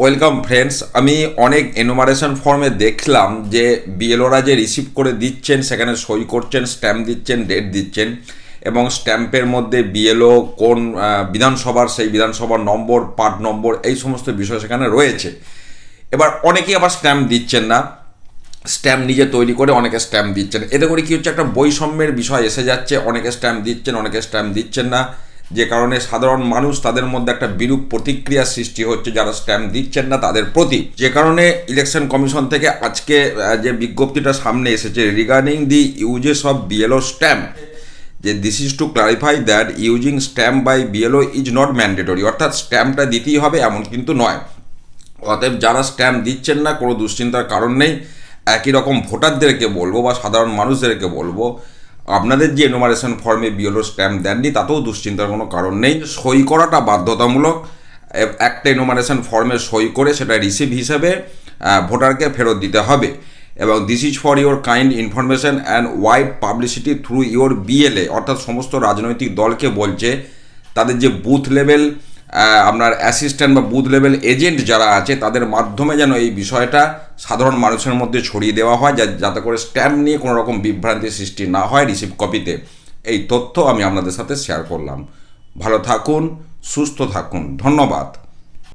Welcome friends, আমি অনেক enumeration ফর্মে দেখলাম যে বিএলওরা যে রিসিভ করে দিচ্ছেন, সেখানে সই করছেন স্ট্যাম্প দিচ্ছেন ডেট দিচ্ছেন, এবং স্ট্যাম্পের মধ্যে বিএলও কোন বিধানসভার, সেই বিধানসভার নম্বর পার্ট নম্বর, এই সমস্ত বিষয় সেখানে রয়েছে। এবার অনেকেই আবার স্ট্যাম্প দিচ্ছেন না। স্ট্যাম্প নিজে তৈরি করে অনেকে স্ট্যাম্প দিচ্ছেন। এতে করে কি হচ্ছে, একটা বৈষম্যের বিষয় এসে যাচ্ছে। অনেকে স্ট্যাম্প দিচ্ছেন, অনেকে স্ট্যাম্প দিচ্ছেন না। যে কারণে সাধারণ মানুষ তাদের মধ্যে একটা বিরূপ প্রতিক্রিয়া সৃষ্টি হচ্ছে, যারা স্ট্যাম্প দিচ্ছেন না তাদের প্রতি। যে কারণে ইলেকশন কমিশন থেকে আজকে যে বিজ্ঞপ্তিটা সামনে এসেছে regarding the uses of BLO stamp যে this is to clarify that using stamp by BLO is not mandatory অর্থাৎ স্ট্যাম্পটা দিতেই হবে এমন কিন্তু নয়। অতএব যারা স্ট্যাম্প দিচ্ছেন না, কোনো দুশ্চিন্তার কারণ নেই। একই রকম ভোটারদেরকে বলব বা সাধারণ মানুষদেরকে বলব আপনাদের যে এনোমারেশন ফর্মে বিএলও স্ট্যাম্প দেননি, তাতেও দুশ্চিন্তার কোনো কারণ নেই। সই করাটা বাধ্যতামূলক। একটা এনোমারেশন ফর্মে সই করে সেটা রিসিভ হিসেবে ভোটারকে ফেরত দিতে হবে। এবং this is for your kind information and wide publicity through your BLA অর্থাৎ সমস্ত রাজনৈতিক দলকে বলছে, তাদের যে বুথ লেভেল আপনার অ্যাসিস্ট্যান্ট বা বুথ লেভেল এজেন্ট যারা আছে, তাদের মাধ্যমে যেন এই বিষয়টা সাধারণ মানুষের মধ্যে ছড়িয়ে দেওয়া হয়, যা- যাতে করে স্ট্যাম্প নিয়ে কোনো রকম বিভ্রান্তির সৃষ্টি না হয় রিসিভ কপিতে। এই তথ্য আমি আপনাদের সাথে শেয়ার করলাম। ভালো থাকুন, সুস্থ থাকুন। ধন্যবাদ।